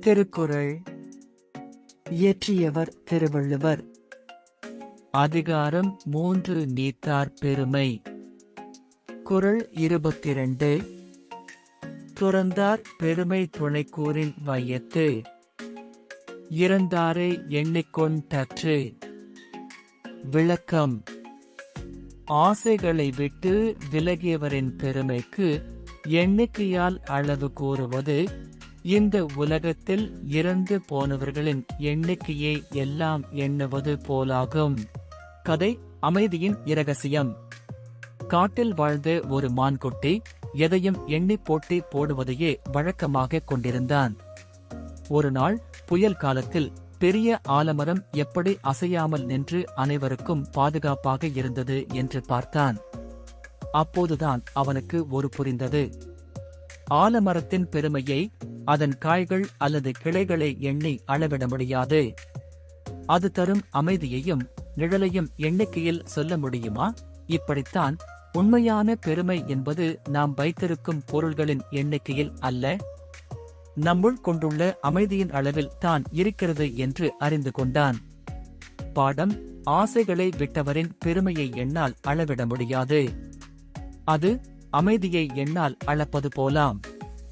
திருக்குறள். இயற்றியவர் திருவள்ளுவர். அதிகாரம் மூன்று நீத்தார் பெருமை. குறள் இருபத்திரண்டு. துறந்தார் பெருமை துணைக்கூறின் வையத்து. இறந்தாரை எண்ணிக்கொண்டற்று விளக்கம். ஆசைகளை விட்டு விலகியவரின் பெருமைக்கு எண்ணிக்கையால் அளவு கூறுவது இந்த உலகத்தில் இறந்து போனவர்களின் எண்ணிக்கையை எல்லாம் எண்ணுவது போலாகும். கதை அமைதியின் இரகசியம். காட்டில் வாழ்ந்த ஒரு மான்குட்டி எதையும் எண்ணி போட்டி போடுவதையே வழக்கமாக கொண்டிருந்தான். ஒரு நாள் புயல் காலத்தில் பெரிய ஆலமரம் எப்படி அசையாமல் நின்று அனைவருக்கும் பாதுகாப்பாக இருந்தது என்று பார்த்தான். அப்போதுதான் அவனுக்கு ஒரு புரிந்தது. ஆலமரத்தின் பெருமையை அதன் காய்கள் அல்லது கிளைகளை எண்ணி அளவிட முடியாது. அது தரும் அமைதியையும் நிழலையும் எண்ணிக்கையில் சொல்ல முடியுமா? இப்படித்தான் உண்மையான பெருமை என்பது நாம் வைத்திருக்கும் பொருள்களின் எண்ணிக்கையில் அல்ல. நம்முள் கொண்டுள்ள அமைதியின் அளவில் தான் இருக்கிறது என்று அறிந்து கொண்டான். பாடம் ஆசைகளை விட்டவரின் பெருமையை என்னால் அளவிட முடியாது. அது அமைதியை என்னால் அளப்பது போலாம்.